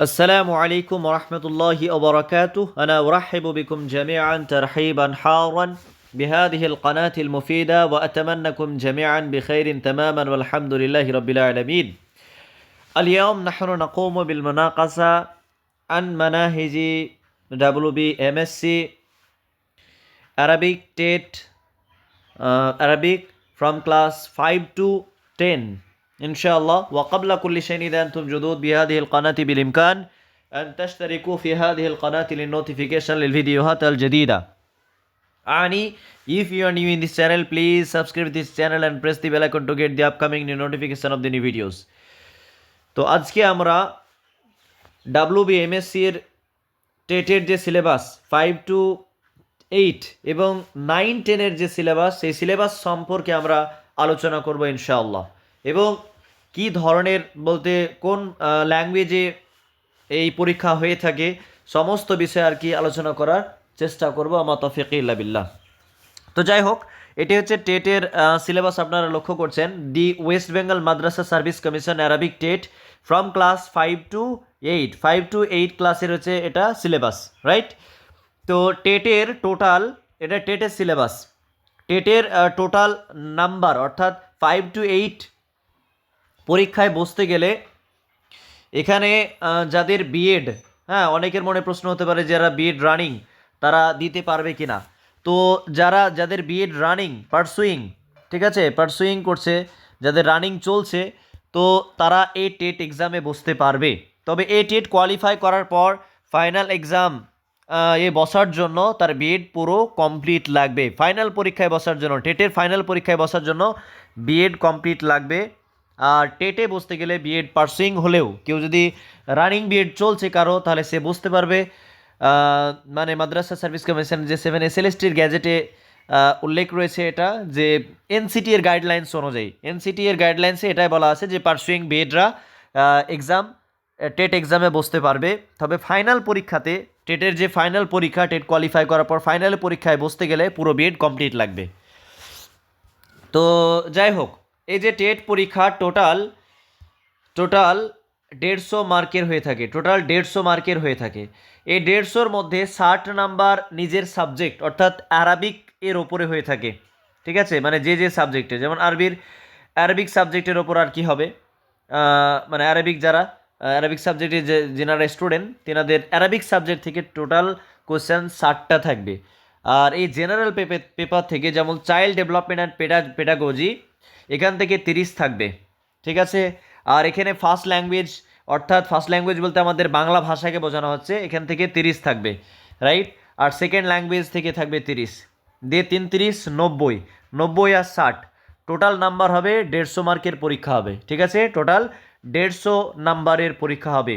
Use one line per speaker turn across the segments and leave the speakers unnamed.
السلام عليكم ورحمة الله وبركاته. أنا أرحب بكم جميعا ترحيبا حارا بهذه القناة المفيدة وأتمنىكم جميعا بخير تماما والحمد لله رب العالمين. اليوم نحن نقوم بالمناقشة عن مناهج WBMSc Arabic TET uh, Arabic from class 5 to 10 إن شاء الله وقبل كل شيء إذا أنتم جدود بهذه القناة بالإمكان أن تشتركوا في هذه القناة للنوتيفيكيشن للفيديوهات الجديدة أعني if you are new in this channel please subscribe this channel and press the bell icon to get the upcoming new notification of the new videos তো আজকে আমরা WBMSC এর টেটের যে syllabus five to eight এবং nine টেনের যে syllabus সেই syllabus সম্পর্কে আমরা আলোচনা করব ইনশাআল্লাহ এবং কি ধরনের বলতে কোন ল্যাঙ্গুয়েজে এই পরীক্ষা হয়ে থাকে, সমস্ত বিষয়ে আর কি আলোচনা করার চেষ্টা করব আমার তফিক ইল্লা বিল্লাহ। তো যাই হোক, এটি হচ্ছে টেটের সিলেবাস আপনারা লক্ষ্য করছেন, the West Bengal Madrasah Service Commission Arabic TET, from class five to eight, five to eight ক্লাসের হচ্ছে এটা সিলেবাস রাইট তো টেটের টোটাল এটা টেটের সিলেবাস টেটের টোটাল নাম্বার অর্থাৎ ফাইভ টু এইট পরীক্ষায় বসতে গেলে এখানে যাদের বিএড হ্যাঁ অনেকের মনে প্রশ্ন হতে পারে যারা বিএড রানিং তারা দিতে পারবে কি না তো যারা, যাদের বিএড রানিং পারসুইং ঠিক আছে পারসুইং করছে, যাদের রানিং চলছে, তো তারা এই টেট এক্সামে বসতে পারবে। তবে এই টেট কোয়ালিফাই করার পর ফাইনাল এক্সাম এ বসার জন্য তার বিএড পুরো কমপ্লিট লাগবে। ফাইনাল পরীক্ষায় বসার জন্য টেটের ফাইনাল পরীক্ষায় বসার জন্য বিএড কমপ্লিট লাগবে। টেটে বসতে গেলে বিএড পার্সুইং হলেও কেউ যদি রানিং বিএড চলছে কারও, তাহলে সে বুঝতে পারবে। মানে মাদ্রাসা সার্ভিস কমিশন যে সেভেন এস এল এসটির গ্যাজেটে উল্লেখ রয়েছে এটা যে এনসিটি এর গাইডলাইন্স অনুযায়ী। এনসিটি এর গাইডলাইন্সে এটাই বলা আছে যে পার্সুইং বিএডরা এক্সাম টেট এক্সামে বসতে পারবে। তবে ফাইনাল পরীক্ষাতে টেটের যে ফাইনাল পরীক্ষা, টেট কোয়ালিফাই করার পর ফাইনাল পরীক্ষায় বসতে গেলে পুরো বিএড কমপ্লিট লাগবে। তো যাই হোক এই যে টেট পরীক্ষা টোটাল টোটাল দেড়শো মার্কের হয়ে থাকে, টোটাল দেড়শো মার্কের হয়ে থাকে। এই দেড়শোর মধ্যে ষাট নাম্বার নিজের সাবজেক্ট, অর্থাৎ অ্যারাবিক এর ওপরে হয়ে থাকে, ঠিক আছে? মানে যে যে সাবজেক্টে, যেমন আরবির, অ্যারাবিক সাবজেক্টের ওপর আর কি হবে? মানে অ্যারাবিক যারা অ্যারাবিক সাবজেক্টের যে যেনারা স্টুডেন্ট তেনাদের অ্যারাবিক সাবজেক্ট থেকে টোটাল কোশ্চেন ষাটটা থাকবে। আর এই জেনারেল পেপার থেকে যেমন child development and peda pedagogy এখান থেকে তিরিশ থাকবে, ঠিক আছে? আর এখানে ফার্স্ট ল্যাঙ্গুয়েজ অর্থাৎ ফার্স্ট ল্যাঙ্গুয়েজ বলতে আমাদের বাংলা ভাষাকে বোঝানো হচ্ছে, এখান থেকে তিরিশ থাকবে রাইট আর সেকেন্ড ল্যাঙ্গুয়েজ থেকে থাকবে তিরিশ। দিয়ে তিন তিরিশ, নব্বই নব্বই আর ষাট। টোটাল নাম্বার হবে দেড়শো মার্কের পরীক্ষা হবে, ঠিক আছে? টোটাল দেড়শো নাম্বারের পরীক্ষা হবে।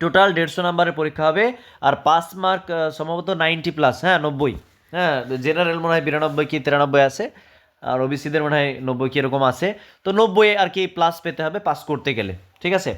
টোটাল দেড়শো নাম্বারের পরীক্ষা হবে, আর পাস মার্ক সম্ভবত নাইনটি প্লাস হ্যাঁ নব্বই। হ্যাঁ জেনারেল মনে হয় বিরানব্বই কি তিরানব্বই আছে। আর ওবিসিদের মনে হয় নব্বই কি এরকম আছে। তো নব্বই আর কি প্লাস পেতে হবে পাস করতে গেলে, ঠিক আছে?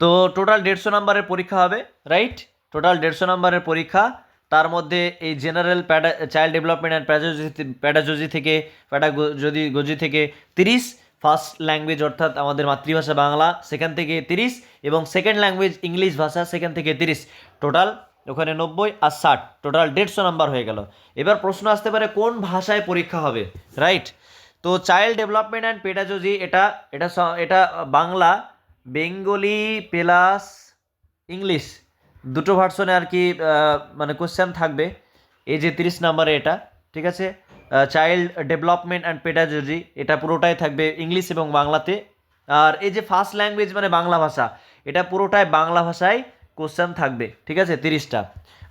তো টোটাল দেড়শো নাম্বারের পরীক্ষা হবে রাইট টোটাল দেড়শো নাম্বারের পরীক্ষা, তার মধ্যে এই general peda child development and pedagogy pedagogy থেকে প্যাডাগজি গজি থেকে তিরিশ ফার্স্ট ল্যাঙ্গুয়েজ অর্থাৎ আমাদের মাতৃভাষা বাংলা, সেখান থেকে তিরিশ এবং সেকেন্ড ল্যাঙ্গুয়েজ ইংলিশ ভাষা সেখান থেকে তিরিশ। টোটাল ওখানে নব্বই আর ষাট। টোটাল দেড়শো নাম্বার হয়ে গেল। এবার প্রশ্ন আসতে পারে, কোন ভাষায় পরীক্ষা হবে? রাইট তো চাইল্ড ডেভেলপমেন্ট অ্যান্ড পেডাজজি এটা এটা এটা বাংলা, বেঙ্গলি প্লাস ইংলিশ দুটো ভার্সনে আর কি মানে কোশ্চেন থাকবে। এই যে তিরিশ নাম্বারে এটা, ঠিক আছে? চাইল্ড ডেভেলপমেন্ট অ্যান্ড পেডাজজি এটা পুরোটাই থাকবে ইংলিশ এবং বাংলাতে। আর এই যে ফার্স্ট ল্যাঙ্গুয়েজ মানে বাংলা ভাষা, এটা পুরোটাই বাংলা ভাষায় কোশ্চেন থাকবে, ঠিক আছে, তিরিশটা।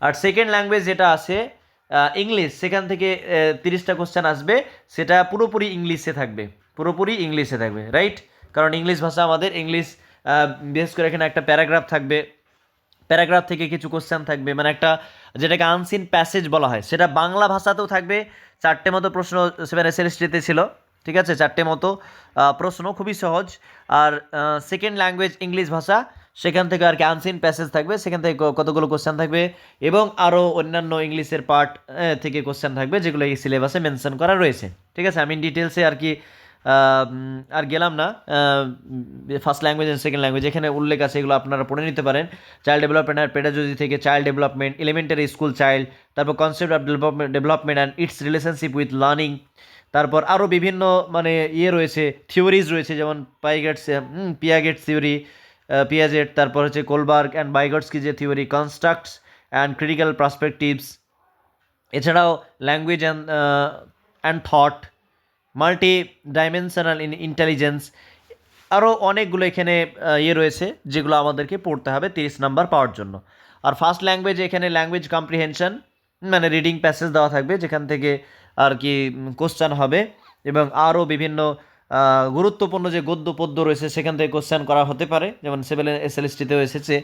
আর সেকেন্ড ল্যাঙ্গুয়েজ যেটা আছে ইংলিশ, সেখান থেকে তিরিশটা কোশ্চেন আসবে, সেটা পুরোপুরি ইংলিশে থাকবে, পুরোপুরি ইংলিশে থাকবে রাইট কারণ ইংলিশ ভাষা আমাদের, ইংলিশ বিশেষ করে এখানে একটা প্যারাগ্রাফ থাকবে, প্যারাগ্রাফ থেকে কিছু কোশ্চেন থাকবে মানে একটা যেটাকে আনসিন প্যাসেজ বলা হয়, সেটা বাংলা ভাষাতেও থাকবে, চারটে মতো প্রশ্ন সেভেন এস ছিল, ঠিক আছে, চারটে মতো প্রশ্ন, খুবই সহজ। আর সেকেন্ড ল্যাঙ্গুয়েজ ইংলিশ ভাষা সেখান থেকে আর কি আনসিন প্যাসেজ থাকবে, সেখান থেকে কতগুলো কোশ্চেন থাকবে এবং আরও অন্যান্য ইংলিশের পার্ট থেকে কোশ্চেন থাকবে যেগুলো এই সিলেবাসে মেনশন করা রয়েছে। ঠিক আছে? আমি ডিটেলসে আর কি আর গেলাম না। First language and second language এখানে উল্লেখ আছে, এগুলো আপনারা পড়ে নিতে পারেন। চাইল্ড ডেভেলপমেন্ট আর পেডাজজি থেকে child development elementary school child তারপর concept of development development and its relationship with learning তারপর আরও বিভিন্ন মানে ইয়ে রয়েছে থিওরিজ রয়েছে, যেমন পাইগেটস পিয়াগেট থিওরি পিয়াজেট তারপর হচ্ছে কোলবার্গ অ্যান্ড বাইগটসকি যে theory constructs and critical perspectives এছাড়াও language and and thought multidimensional in intelligence আরও অনেকগুলো এখানে ইয়ে রয়েছে যেগুলো আমাদেরকে পড়তে হবে তিরিশ নাম্বার পাওয়ার জন্য। আর ফার্স্ট ল্যাঙ্গুয়েজ এখানে ল্যাঙ্গুয়েজ কম্প্রিহেনশন মানে রিডিং প্যাসেজ দেওয়া থাকবে, যেখান থেকে আর কি কোশ্চেন হবে এবং আরও বিভিন্ন গুরুত্বপূর্ণ যে গদ্য পদ্য রয়েছে সেখান থেকে কোশ্চেন করা হতে পারে। যেমন সেভেন এস এল এসটিতেও এসেছে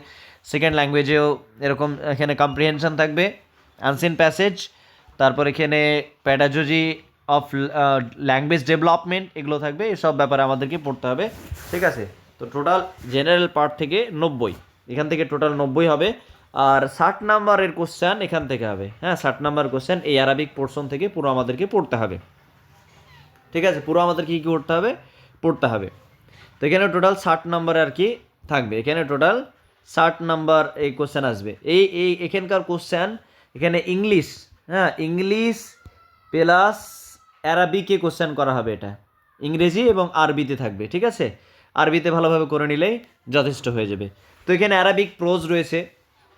সেকেন্ড ল্যাঙ্গুয়েজেও এরকম এখানে কম্প্রিহেনশন থাকবে। আনসিন প্যাসেজ তারপর এখানে প্যাডাজজি অফ ল্যাঙ্গুয়েজ ডেভেলপমেন্ট এগুলো থাকবে। এসব ব্যাপারে আমাদেরকে পড়তে হবে। ঠিক আছে? তো টোটাল জেনারেল পার্ট থেকে নব্বই। এখান থেকে টোটাল নব্বই হবে। আর ষাট নাম্বারের কোশ্চেন এখান থেকে হবে। হ্যাঁ ষাট নাম্বার কোশ্চেন এই আরবিক পোর্শন থেকে পুরো আমাদেরকে পড়তে হবে। ঠিক আছে? পুরো আমাদের কী কী করতে হবে? পড়তে হবে। তো এখানে টোটাল ষাট নাম্বার আর কি থাকবে। এখানে টোটাল ষাট নাম্বার এই কোশ্চেন আসবে। এই এই এখানকার কোশ্চেন এখানে ইংলিশ হ্যাঁ? ইংলিশ প্লাস অ্যারাবিকে কোশ্চেন করা হবে এটা। ইংরেজি এবং আরবিতে থাকবে, ঠিক আছে? আরবিতে ভালোভাবে করে নিলেই যথেষ্ট হয়ে যাবে। তো এখানে অ্যারাবিক প্রোজ রয়েছে,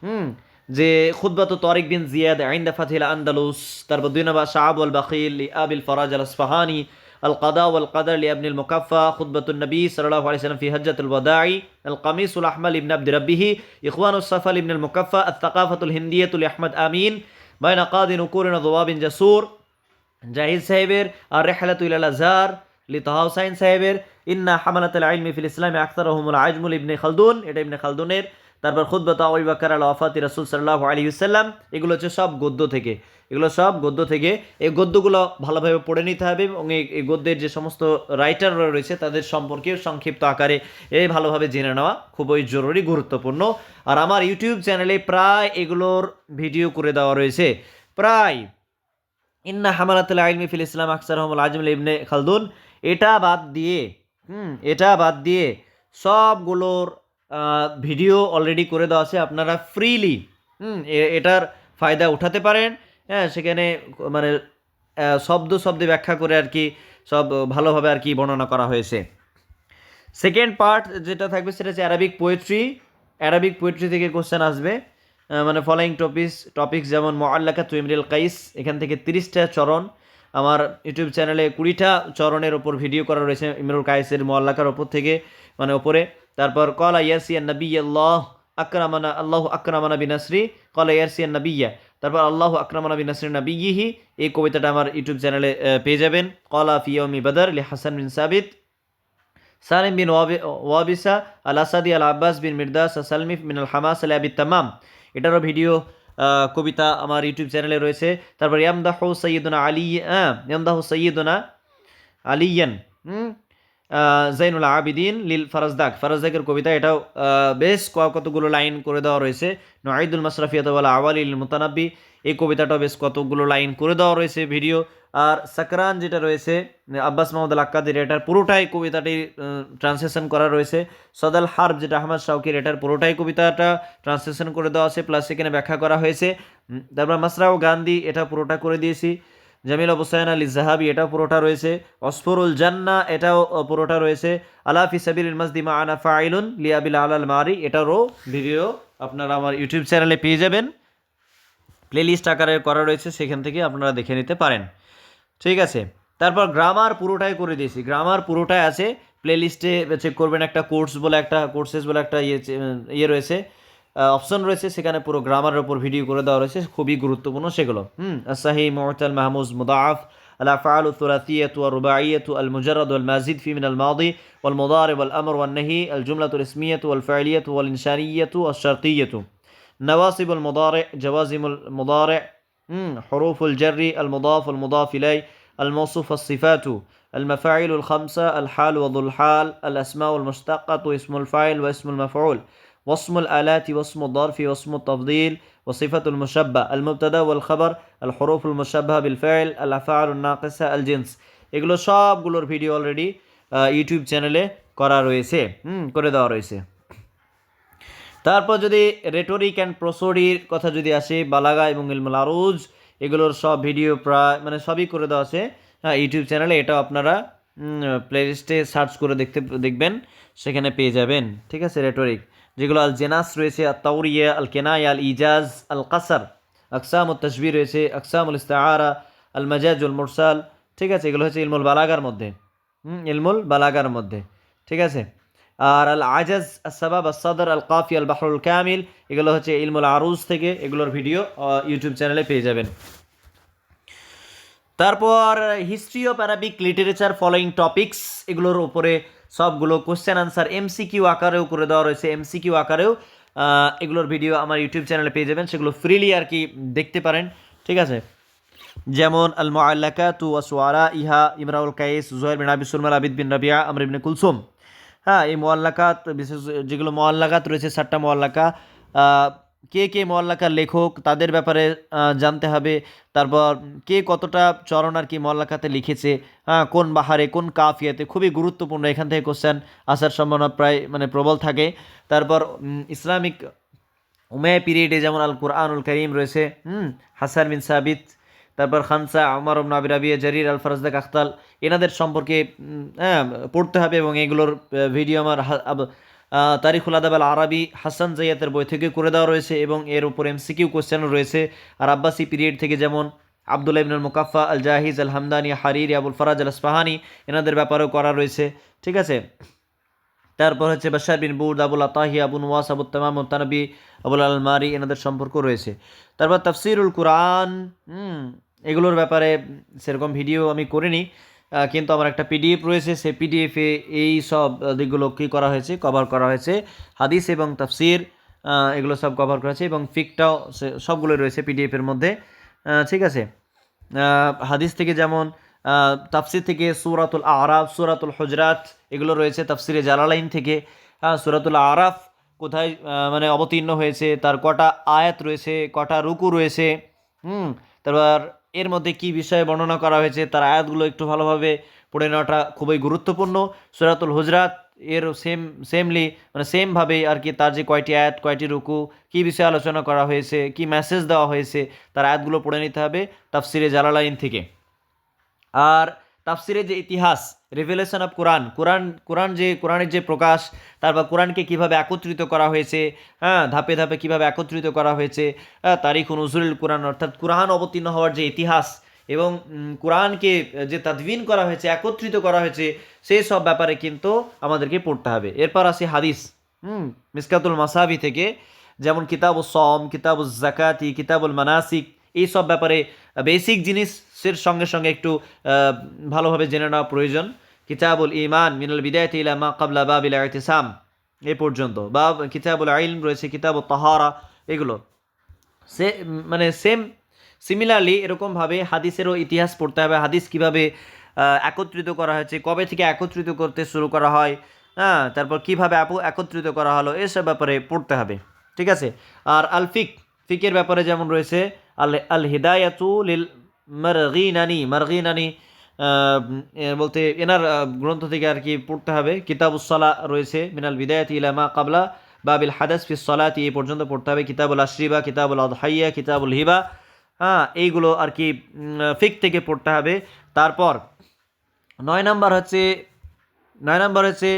হুম? যে খুদ্বাত তরিক বিন জিয়াদ আইন্দা ফাতিল আন্দালুস, তারপর দুই নম্বর শাহাব আল বাকিল আবিল ফরাজ আল আসফাহানি القضاء والقدر لابن المكفى خطبة النبي صلى الله عليه وسلم في حجة الوداع القميص الأحمر لابن عبد ربه إخوان الصفا لابن المكفى الثقافة الهندية لأحمد آمين بين قاض نكور وضباب جسور জাহিদ সাহেবের আর রেহালাতু ইলাল আজহার লিতাহা হুসাইন সাহেবের ইন্না হামালাতুল ইলমি ফিল ইসলামে আখতারহুমুল আজমুল ইবনে খালদুন এটা ইবনে খালদুনের তারপর খুতবাত আবু বকর আল ওয়াফাতি রাসূল সাল্লাল্লাহু আলাইহি ওয়াসাল্লাম এগুলো হচ্ছে সব গদ্য থেকে এগুলো সব গদ্য থেকে, এই গদ্যগুলো ভালোভাবে পড়ে নিতে হবে এবং এই গদ্যের যে সমস্ত রাইটাররা রয়েছে তাদের সম্পর্কে সংক্ষিপ্ত আকারে এই ভালোভাবে জেনে নেওয়া খুবই জরুরি, গুরুত্বপূর্ণ। আর আমার ইউটিউব চ্যানেলে প্রায় এগুলোর ভিডিও করে দেওয়া রয়েছে। প্রায় ইন্না হামালাতুল আইলমি ফিল ইসলাম আকসার রহমুল আজমুল ইবনে খালদুন, এটা বাদ দিয়ে, হুম, এটা বাদ দিয়ে সবগুলোর ভিডিও অলরেডি করে দেওয়া আছে। আপনারা ফ্রিলি হুম এটার ফায়দা উঠাতে পারেন। হ্যাঁ সেখানে মানে শব্দ শব্দে ব্যাখ্যা করে আর কি সব ভালোভাবে আর কি বর্ণনা করা হয়েছে। সেকেন্ড পার্ট যেটা থাকবে সেটা হচ্ছে অ্যারাবিক পোয়েট্রি অ্যারাবিক পোয়েট্রি থেকে কোশ্চেন আসবে। মানে ফলোয়িং টপিকস টপিকস যেমন মোয়াল্লাকা তুইমরিল কাইস এখান থেকে তিরিশটা চরণ। আমার ইউটিউব চ্যানেলে কুড়িটা চরণের ওপর ভিডিও করা রয়েছে ইমরুল কাইসের মোয়াল্লাকার ওপর থেকে মানে ওপরে। তারপর কলা ইয়াসিয়া নবী আল্লাহ আকরামানা, আল্লাহ আকরামানা বিনাসরি কলা ইয়াসিয়া নবিয়া তারপর আল্লাহ আকরামানা বিনাসরি নবীহি এই কবিতাটা আমার ইউটিউব চ্যানেলে পেয়ে যাবেন। কলা ফিয়মি বদর লি Hassan bin Thabit. Salim bin Wabi- Wabisa al Asadi al Abbas bin Mirdas সালমিফ মিন আল হামাস আল আবি তামাম। এটারও ভিডিও কবিতা আমার ইউটিউব চ্যানেলে রয়েছে। তারপর ইয়ামদাহ সৈয়দনা আলী ইয়ামদাহ সৈয়দনা আলিয়ান হুম? জাইনুল আবিদিন লিল ফারাজদাক ফারাজদাকের কবিতা এটাও বেশ ক- কতগুলো লাইন করে দেওয়া রয়েছে। নঈদুল মাসরাফিয়াত ওয়ালা আওয়াল মুতানাব্বি, এই কবিতাটাও বেশ কতগুলো লাইন করে দেওয়া রয়েছে ভিডিও। আর সাকরান যেটা রয়েছে, আব্বাস মাহমুদ আক্কাদির, এটার পুরোটাই কবিতাটি ট্রান্সলেশন করা রয়েছে। সদাল হার্ব যেটা আহমদ শাউকির, এটার পুরোটাই কবিতাটা ট্রান্সলেশন করে দেওয়া আছে প্লাস এখানে ব্যাখ্যা করা হয়েছে। তারপর মাসরাও গান্ধী, এটা পুরোটা করে দিয়েছি। জামিল হুসাইন আলী জাহাবি এটা পুরোটা রয়েছে। অসফরুল জান্না, এটাও পুরোটা রয়েছে। আলাফি সাবির মাসদিমা আনা ফাইলুন লিয়াবিল আলাল মারি এটারও ভিডিও আপনারা আমার ইউটিউব চ্যানেলে পেয়ে যাবেন। প্লেলিস্ট আকারে করা রয়েছে, সেখান থেকে আপনারা দেখে নিতে পারেন। ঠিক আছে, তারপর গ্রামার পুরোটাই করে দিয়েছি। গ্রামার পুরোটাই আছে। প্লেলিস্টে চেক করবেন একটা কোর্স বলে একটা, কোর্সেস বলে একটা ইয়ে ইয়ে রয়েছে। অপশন রয়েছে সেখানে পুরো গ্রামারের উপর ভিডিও করে দেওয়া রয়েছে খুবই গুরুত্বপূর্ণ সেগুলো হুম সাহি মোহতাল মাহমুজ মুদাফ الأفعال الثلاثية والرباعية المجرد والمازيد في من الماضي والمضارع والأمر والنهي الجملة الاسمية والفعلية والإنشانية والشرطية نواصب المضارع جوازم المضارع مم، حروف الجر المضاف والمضاف إليه الموصوف الصفات المفاعيل الخمسة الحال وذو الحال الأسماء المشتقة واسم الفاعل واسم المفعول واسم الآلات واسم الظرف واسم التفضيل وصفة المشبه المبتدا والخبر الحروف المشبهة بالفعل الأفعال الناقصة الجنس এগুলো সবগুলোর ভিডিও অলরেডি ইউটিউব চ্যানেলে করা রয়েছে হুম করে দেওয়া রয়েছে তারপর যদি রেটোরিক অ্যান্ড প্রসোডির কথা যদি আসে বালাগা এবং ইলমুল আরুজ এগুলোর সব ভিডিও প্রায় মানে সবই করে দেওয়া আছে হ্যাঁ ইউটিউব চ্যানেলে এটাও আপনারা প্লে লিস্টে সার্চ করে দেখতে দেখবেন সেখানে পেয়ে যাবেন ঠিক আছে রেটোরিক যেগুলো আল জেনাস রয়েছে আল তাউরিয়া আল কেনাই আল ইজাজ আল কাসার আকসাম উল তসবি রয়েছে, আকসাম উল ইস্তাহারা আল মাজাজ উল মুরসাল ঠিক আছে? এগুলো হচ্ছে ইলমুল বালাগার মধ্যে। হুম, ইলমুল বালাগার মধ্যে, ঠিক আছে? আর আল আজাজ আসাবাব আসাদর আল কাফি আল বাহরুল কামিল, এগুলো হচ্ছে ইলমুল আরুজ থেকে এগুলোর ভিডিও ইউটিউব চ্যানেলে পেয়ে যাবেন। তারপর history of Arabic literature following topics এগুলোর উপরে সবগুলো কোশ্চেন আনসার এমসিকিউ আকারেও করে দেওয়া রয়েছে। এমসিকিউ আকারেও এগুলোর ভিডিও আমার ইউটিউব চ্যানেলে পেয়ে যাবেন। সেগুলো ফ্রিলি আর কি দেখতে পারেন। ঠিক আছে? যেমন আল মুআল্লাকা তু ওয়াসওয়ারা ইহা ইমরাউল কাইস, জুহাইর বিন আবি সুলমাল আবিদ বিন রাবিয়া আমর ইবনে কুলসুম। হ্যাঁ এই মোয়াল্লাকাত বিশেষ যেগুলো মোয়াল্লাকাত রয়েছে, সাতটা মোয়াল্লাকা কে কে মোয়াল্লাকার লেখক তাদের ব্যাপারে জানতে হবে। তারপর কে কতটা চরণ আর কি মোয়াল্লাকাতে লিখেছে হ্যাঁ কোন বাহারে, কোন কাফিয়াতে, খুবই গুরুত্বপূর্ণ এখান থেকে কোশ্চেন আসার সম্ভাবনা প্রায় মানে প্রবল থাকে। তারপর ইসলামিক উমায় পিরিয়ডে যেমন আল কুরআনুল করিম রয়েছে, হুম, হাসান বিন সাবিত। তারপর খানসা আমার নাবির রাবিয়া, জারির আল ফরাজদাক আখতাল, এনাদের সম্পর্কে হ্যাঁ পড়তে হবে এবং এগুলোর ভিডিও আমার তারিখুল আদাব আল আরবি হাসান জাইয়াতের বই থেকে করে দেওয়া রয়েছে এবং এর উপর এমসিকিউ কোশ্চেনও রয়েছে। আর আব্বাসি পিরিয়ড থেকে যেমন আবদুল্লাহ ইবনুল মুকাফা আল জাহিজ আল হামদানি হারির, আবুল ফরাজ আল আসফাহানি এনাদের ব্যাপারেও করা রয়েছে। ঠিক আছে? তারপর হচ্ছে বাশার বিন বুদ আবুল আতাহি, আবু নওয়াস, আবু তামাম তানবি আবুল আল মারি এনাদের সম্পর্ক রয়েছে। তারপর তাফসিরুল কুরআন এগুলোর ব্যাপারে সেরকম ভিডিও আমি করিনি। কিন্তু আমার একটা পিডিএফ রয়েছে, সেই পিডিএফে এই সব দিকগুলো কী করা হয়েছে কভার করা হয়েছে। হাদিস এবং তাফসির এগুলো সব কভার করা হয়েছে এবং ফিকটাও সবগুলো রয়েছে পিডিএফের মধ্যে। ঠিক আছে? হাদিস থেকে যেমন তাফসির থেকে সুরাতুল আরাফ, সুরাতুল হজরাত, এগুলো রয়েছে তাফসিরে জালালাইন থেকে। হ্যাঁ সুরাতুল আরাফ কোথায় মানে অবতীর্ণ হয়েছে, তার কটা আয়াত রয়েছে, কটা রুকু রয়েছে। হুম, তারপর এর মধ্যে কি বিষয়ে বর্ণনা করা হয়েছে তার আয়াতগুলো একটু ভালোভাবে পড়ে নেওয়াটা খুবই গুরুত্বপূর্ণ। সুরাতুল হুজরাত এর সেম সেমলি মানে সেমভাবেই আর কি তার যে কয়টি আয়াত, কয়টি রুকু, কী বিষয়ে আলোচনা করা হয়েছে, কি মেসেজ দেওয়া হয়েছে, তার আয়াতগুলো পড়ে নিতে হবে তাফসিরে জালালাইন থেকে। আর তাফসিরে যে ইতিহাস রিভেলেশন অফ কোরআন কোরআন কোরআন যে কোরআনের যে প্রকাশ তারপর কোরআনকে কীভাবে একত্রিত করা হয়েছে হ্যাঁ ধাপে ধাপে কীভাবে একত্রিত করা হয়েছে হ্যাঁ, তারিখ নজরুল কোরআন অর্থাৎ কোরআন অবতীর্ণ হওয়ার যে ইতিহাস এবং কোরআনকে যে তাদবিন করা হয়েছে একত্রিত করা হয়েছে সেই সব ব্যাপারে কিন্তু আমাদেরকে পড়তে হবে। এরপর আসি হাদিস। হুম মিসকাতুল মাসাবি থেকে যেমন কিতাব সম কিতাব জাকাতি কিতাবুল মানাসিক এই সব ব্যাপারে বেসিক জিনিসের সঙ্গে সঙ্গে একটু ভালোভাবে জেনে নেওয়া প্রয়োজন। কিতাবুল ইমান মিনাল বিদায়ত ইলা মা কাবলা বাবিল ইতিসাম। এ পর্যন্ত। বা কিতাবুল আইলম রয়েছে কিতাবুল তাহারা, এগুলো। সে মানে সেম সিমিলারলি এরকমভাবে হাদিসেরও ইতিহাস পড়তে হবে। হাদিস কীভাবে একত্রিত করা হয়েছে, কবে থেকে একত্রিত করতে শুরু করা হয় হ্যাঁ তারপর কীভাবে একত্রিত করা হলো, এসব ব্যাপারে পড়তে হবে। ঠিক আছে? আর আল ফিক, ফিকের ব্যাপারে যেমন রয়েছে, আল আল হিদায়াতু লিল মারগিনানি মারগিনানি বলতে এনার গ্রন্থ থেকে আর কি পড়তে হবে। কিতাবুসলা রয়েছে, মিনাল বিদায়াত ইলামা কাবলা। বাবিল হাদাস ফিস সলাতি এই পর্যন্ত পড়তে হবে। কিতাবুল আশরিবা, কিতাবুল আদহাইয়া, কিতাবুল হিবা। হ্যাঁ এইগুলো আর কি ফিক থেকে পড়তে হবে। তারপর নয় নাম্বার হচ্ছে, নয় নম্বর হচ্ছে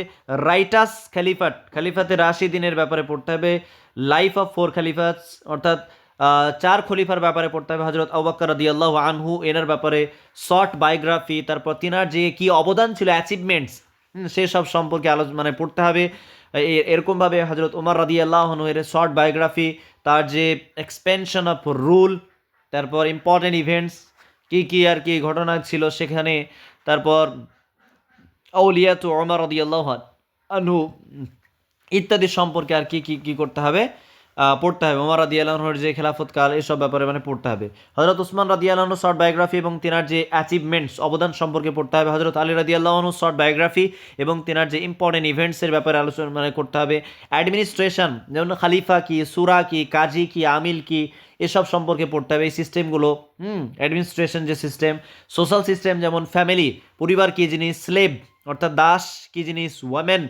রাইটাস খালিফাট খালিফাতে রাশিদিনের ব্যাপারে পড়তে হবে। লাইফ অফ ফোর খালিফাস অর্থাৎ চার খলিফার ব্যাপারে পড়তে হবে। হজরত আবাক্কর রদি আল্লাহ আনহু, এনার ব্যাপারে শর্ট বায়োগ্রাফি তারপর তিনার যে কি অবদান ছিল অ্যাচিভমেন্টস সেসব সম্পর্কে আলোচ মানে পড়তে হবে। এরকমভাবে হজরত ওমর রাদি আল্লাহ এর শর্ট বায়োগ্রাফি তার যে এক্সপেনশন অফ রুল তারপর ইম্পর্টেন্ট ইভেন্টস কি কি আর কি ঘটনা ছিল সেখানে, তারপর আউলিয়াত ওমর রদিয়াল্লাহ আনহু ইত্যাদি সম্পর্কে আর কি কি কি করতে হবে। পড়তে হবে। ওমর রাদি আল্লাহর যে খেলাফতকাল এসব ব্যাপারে মানে পড়তে হবে। হজরত উসমান রাদি আল্লাহর শর্ট বায়োগ্রাফি এবং তেনার যে অ্যাচিভমেন্টস অবদান সম্পর্কে পড়তে হবে। হজরত আলী রাদি আল্লাহনুর শর্ট বায়োগ্রাফি এবং তেনার যে ইম্পর্টেন্ট ইভেন্টসের ব্যাপারে আলোচনা মানে করতে হবে। অ্যাডমিনিস্ট্রেশন যেমন খালিফা কি, সুরা কি, কাজী কি, আমিল কি এসব সম্পর্কে পড়তে হবে। এই সিস্টেমগুলো হুম অ্যাডমিনিস্ট্রেশন যে সিস্টেম সোশ্যাল সিস্টেম যেমন ফ্যামিলি পরিবার কী জিনিস স্লেভ অর্থাৎ দাস কী জিনিস ওয়ামেন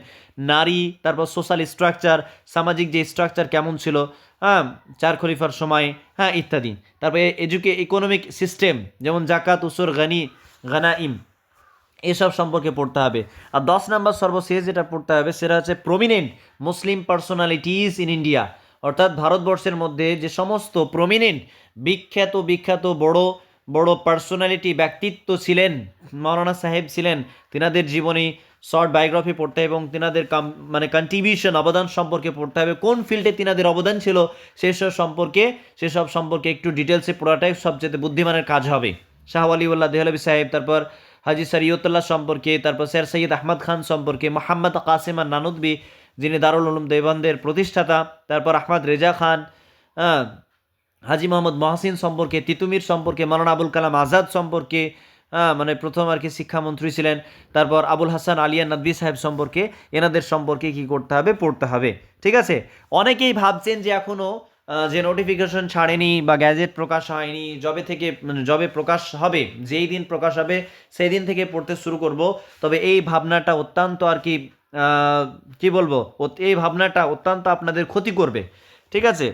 নারী, তারপর সোশ্যাল স্ট্রাকচার সামাজিক যে স্ট্রাকচার কেমন ছিল হ্যাঁ চার খলিফার সময় হ্যাঁ ইত্যাদি। তারপরে এজুকে ইকোনমিক সিস্টেম যেমন জাকাত, উসুর, গানি, গানাইম, এসব সম্পর্কে পড়তে হবে। আর দশ নম্বর সর্বশেষ যেটা পড়তে হবে সেটা হচ্ছে prominent Muslim personalities in India অর্থাৎ ভারতবর্ষের মধ্যে যে সমস্ত প্রমিনেন্ট, বিখ্যাত বিখ্যাত, বড় বড় পার্সোনালিটি ব্যক্তিত্ব ছিলেন, মৌলানা সাহেব ছিলেন, তিনাদের জীবনী শর্ট বায়োগ্রাফি পড়তে হবে এবং তিনাদের কাম- মানে কন্ট্রিবিউশন অবদান সম্পর্কে পড়তে হবে। কোন ফিল্ডে তিনাদের অবদান ছিল, সেসব সম্পর্কে সেসব সম্পর্কে একটু ডিটেলসে পড়াটাই সবচেয়ে বুদ্ধিমানের কাজ হবে। শাহ আলিউল্লাহ দেহলবি সাহেব, তারপর হাজি শরিয়তুল্লাহ সম্পর্কে, তারপর স্যার সৈয়দ আহমদ খান সম্পর্কে, মোহাম্মদ কাসিম নানুদবি যিনি দারুল উলুম দেবন্দের প্রতিষ্ঠাতা তারপর আহমদ রেজা খান হ্যাঁ, হাজি মোহাম্মদ মহাসিন সম্পর্কে তিতুমির সম্পর্কে মালানা আবুল কালাম আজাদ সম্পর্কে হ্যাঁ, মানে প্রথম আর কি শিক্ষামন্ত্রী ছিলেন। তারপর আবুল হাসান আলিয়া নদী সাহেব সম্পর্কে এনাদের সম্পর্কে কি করতে হবে পড়তে হবে। ঠিক আছে? অনেকেই ভাবছেন যে এখনও যে নোটিফিকেশন ছাড়েনি বা গ্যাজেট প্রকাশ হয়নি জবে থেকে মানে জবে প্রকাশ হবে যেই দিন প্রকাশ হবে সেই দিন থেকে পড়তে শুরু করব। তবে এই ভাবনাটা অত্যন্ত আর কি কি বলব? এই ভাবনাটা অত্যন্ত আপনাদের ক্ষতি করবে। ঠিক আছে?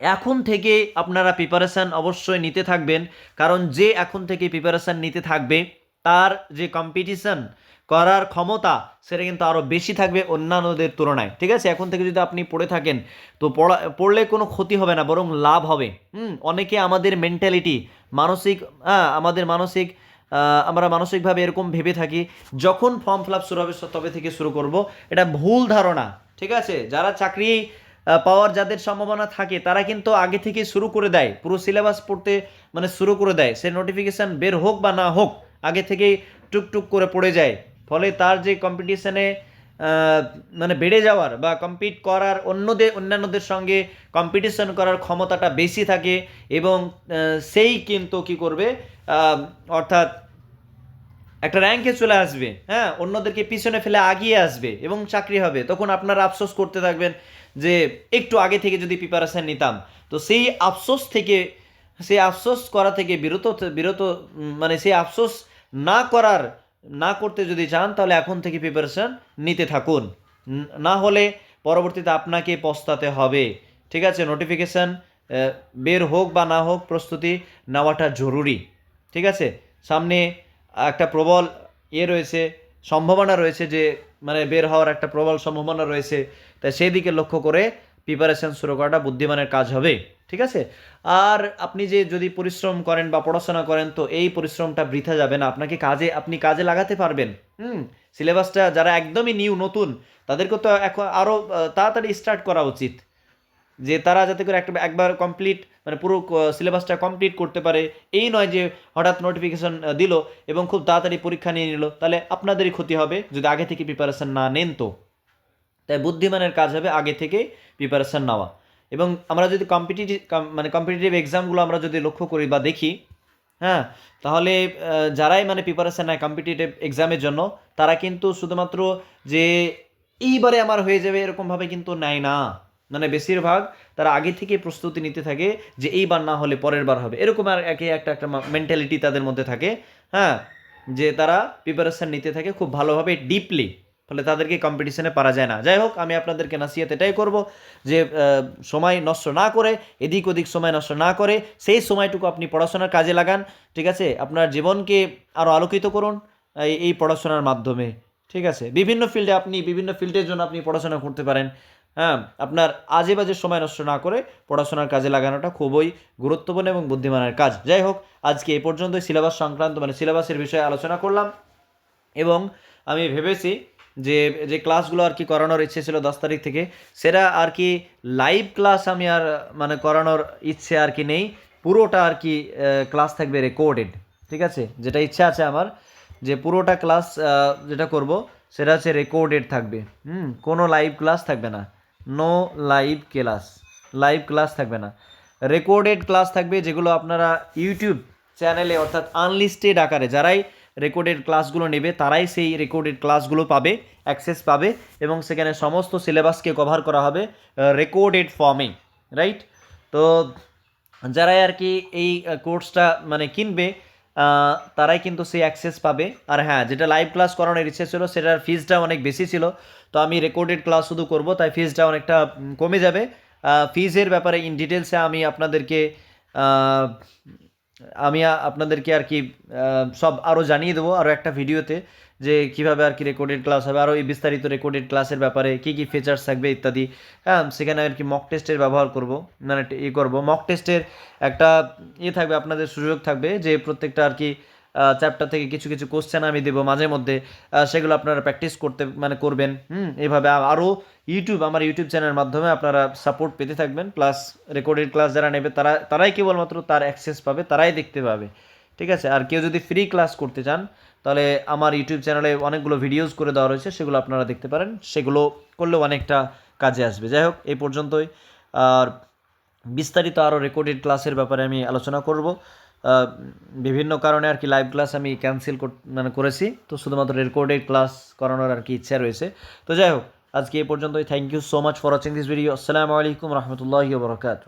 এখন থেকে আপনারা প্রিপারেশান অবশ্যই নিতে থাকবেন, কারণ যে এখন থেকে প্রিপারেশান নিতে থাকবে, তার যে কম্পিটিশন করার ক্ষমতা, সেটা কিন্তু আরও বেশি থাকবে অন্যান্যদের তুলনায়। ঠিক আছে? এখন থেকে যদি আপনি পড়ে থাকেন, তো পড়া, পড়লে কোনো ক্ষতি হবে না, বরং লাভ হবে। হুম? অনেকে আমাদের মেন্টালিটি মানসিক হ্যাঁ আমাদের মানসিক আমরা মানসিকভাবে এরকম ভেবে থাকি, যখন ফর্ম ফিল আপ শুরু হবে তবে থেকে শুরু করব। এটা ভুল ধারণা, ঠিক আছে? যারা চাকরি পাওয়ার যাদের সম্ভাবনা থাকে, তারা কিন্তু আগে থেকে শুরু করে দেয়। পুরো সিলেবাস পড়তে মানে শুরু করে দেয়। সে নোটিফিকেশান বের হোক বা না হোক, আগে থেকেই টুকটুক করে পড়ে যায়। ফলে তার যে কম্পিটিশানে মানে বেড়ে যাওয়ার বা কম্পিট করার অন্যদের, অন্যান্যদের সঙ্গে কম্পিটিশন করার ক্ষমতাটা বেশি থাকে এবং সেই কিন্তু কি করবে? অর্থাৎ একটা র্যাঙ্কে চলে আসবে হ্যাঁ? অন্যদেরকে পিছনে ফেলে আগিয়ে আসবে এবং চাকরি হবে। তখন আপনারা আফসোস করতে থাকবেন যে একটু আগে থেকে যদি প্রিপারেশান নিতাম। তো সেই আফসোস থেকে, সেই আফসোস করা থেকে বিরত বিরত মানে সেই আফসোস না করার, না করতে যদি চান, তাহলে এখন থেকে প্রিপারেশান নিতে থাকুন। না হলে পরবর্তীতে আপনাকে পস্তাতে হবে। ঠিক আছে? নোটিফিকেশান বের হোক বা না হোক, প্রস্তুতি নেওয়াটা জরুরি। ঠিক আছে? সামনে একটা প্রবল ইয়ে রয়েছে, সম্ভাবনা রয়েছে যে মানে বের হওয়ার একটা প্রবল সম্ভাবনা রয়েছে। তাই সেই দিকে লক্ষ্য করে প্রিপারেশন শুরু করাটা বুদ্ধিমানের কাজ হবে, ঠিক আছে? আর আপনি যে যদি পরিশ্রম করেন বা পড়াশোনা করেন, তো এই পরিশ্রমটা বৃথা যাবে না। আপনাকে কাজে, আপনি কাজে লাগাতে পারবেন। হুম সিলেবাসটা যারা একদমই নিউ নতুন, তাদেরকে তো এখন আরও তাড়াতাড়ি স্টার্ট করা উচিত। যে তারা যাতে করে একটা একবার কমপ্লিট মানে পুরো সিলেবাসটা কমপ্লিট করতে পারে, এই নয় যে হঠাৎ নোটিফিকেশান দিল এবং খুব তাড়াতাড়ি পরীক্ষা নিয়ে নিল, তাহলে আপনাদেরই ক্ষতি হবে যদি আগে থেকে প্রিপারেশান না নেন তো। তাই বুদ্ধিমানের কাজ হবে আগে থেকে প্রিপারেশান নেওয়া। এবং আমরা যদি কম্পিটিটিভ মানে কম্পিটিটিভ এক্সামগুলো আমরা যদি লক্ষ্য করি বা দেখি হ্যাঁ তাহলে যারাই মানে প্রিপারেশান নেয় কম্পিটিটিভ এক্সামের জন্য, তারা কিন্তু শুধুমাত্র যে এইবারে আমার হয়ে যাবে এরকমভাবে কিন্তু নেয় না। মানে বেশিরভাগ তারা আগে থেকে প্রস্তুতি নিতে থাকে যে এইবার না হলে পরের বার হবে। এরকম আর একে একটা একটা মেন্টালিটি তাদের মধ্যে থাকে হ্যাঁ? যে তারা প্রিপারেশন নিতে থাকে খুব ভালোভাবে ডিপলি ফলে তাদেরকে কম্পিটিশনে পারা যায় না। যাই হোক, আমি আপনাদেরকে নাসিয়াত এটাই করব যে সময় নষ্ট না করে, এদিক ওদিক সময় নষ্ট না করে, সেই সময়টুকু আপনি পড়াশোনার কাজে লাগান, ঠিক আছে? আপনার জীবনকে আরও আলোকিত করুন, এই- পড়াশোনার মাধ্যমে, ঠিক আছে? বিভিন্ন ফিল্ডে আপনি, বিভিন্ন ফিল্ডের জন্য আপনি পড়াশোনা করতে পারেন। হ্যাঁ আপনার আজে বাজে সময় নষ্ট না করে পড়াশোনার কাজে লাগানোটা খুবই গুরুত্বপূর্ণ এবং বুদ্ধিমানের কাজ। যাই হোক, আজকে এ পর্যন্ত সিলেবাস সংক্রান্ত মানে সিলেবাসের বিষয়ে আলোচনা করলাম এবং আমি ভেবেছি যে যে ক্লাসগুলো আর কি করানোর ইচ্ছে ছিল দশ তারিখ থেকে, সেটা আর কি লাইভ ক্লাস আমি আর মানে করানোর ইচ্ছে আর কি নেই। পুরোটা আর কি ক্লাস থাকবে রেকর্ডেড ঠিক আছে? যেটা ইচ্ছা আছে আমার, যে পুরোটা ক্লাস যেটা করব, সেটা হচ্ছে রেকর্ডেড থাকবে। হুম, কোনো লাইভ ক্লাস থাকবে না। No live class live class থাকবে না। রেকর্ডেড ক্লাস থাকবে যেগুলো আপনারা ইউটিউব চ্যানেলে অর্থাৎ আনলিস্টেড আকারে যারাই রেকর্ডেড ক্লাসগুলো নেবে, তারাই সেই রেকর্ডেড ক্লাসগুলো পাবে অ্যাক্সেস পাবে এবং সেখানে সমস্ত সিলেবাসকে কভার করা হবে রেকর্ডেড ফর্মে রাইট তো যারাই আর কি এই কোর্সটা মানে কিনবে তারাই কিন্তু সেই অ্যাক্সেস পাবে। আর হ্যাঁ যেটা লাইভ ক্লাস করানোর ইচ্ছে ছিল, সেটার ফিজটা অনেক বেশি ছিল। তো আমি রেকর্ডেড ক্লাস শুধু করব, তাই ফিজটা অনেকটা কমে যাবে। ফিজের ব্যাপারে ইন ডিটেলসে আমি আপনাদেরকে আমি আপনাদেরকে আর কি সব আরও জানিয়ে দেবো আরও একটা ভিডিওতে যে কীভাবে আর কি রেকর্ডেড ক্লাস হবে আরও এই বিস্তারিত রেকর্ডেড ক্লাসের ব্যাপারে কী কী ফিচার্স থাকবে ইত্যাদি। হ্যাঁ সেখানে আর কি মক টেস্টের ব্যবহার করব মানে ইয়ে করব। মক টেস্টের একটা ইয়ে থাকবে, আপনাদের সুযোগ থাকবে যে প্রত্যেকটা আর কি চ্যাপ্টার থেকে কিছু কিছু কোশ্চেন আমি দেবো মাঝে মধ্যে। সেগুলো আপনারা প্র্যাকটিস করতে মানে করবেন। হুম, এভাবে আরও ইউটিউব আমার ইউটিউব চ্যানেলের মাধ্যমে আপনারা সাপোর্ট পেতে থাকবেন। প্লাস রেকর্ডেড ক্লাস যারা নেবে, তারা, তারাই কেবলমাত্র তার অ্যাক্সেস পাবে, তারাই দেখতে পাবে। ঠিক আছে? আর কেউ যদি ফ্রি ক্লাস করতে চান, তাহলে আমার ইউটিউব চ্যানেলে অনেকগুলো ভিডিওস করে দেওয়া রয়েছে, সেগুলো আপনারা দেখতে পারেন। সেগুলো করলেও অনেকটা কাজে আসবে। যাই হোক, এই পর্যন্তই। আর বিস্তারিত আরও রেকর্ডেড ক্লাসের ব্যাপারে আমি আলোচনা করব। বিভিন্ন কারণে আর কি লাইভ ক্লাস আমি ক্যান্সেল মানে করেছি। তো শুধুমাত্র রেকর্ডেড ক্লাস করানোর আর কি ইচ্ছা রয়েছে। তো যাই হোক, আজকে এই পর্যন্তই। Thank you so much for watching this video আসসালামু আলাইকুম রহমতুল্লাহি বরকাত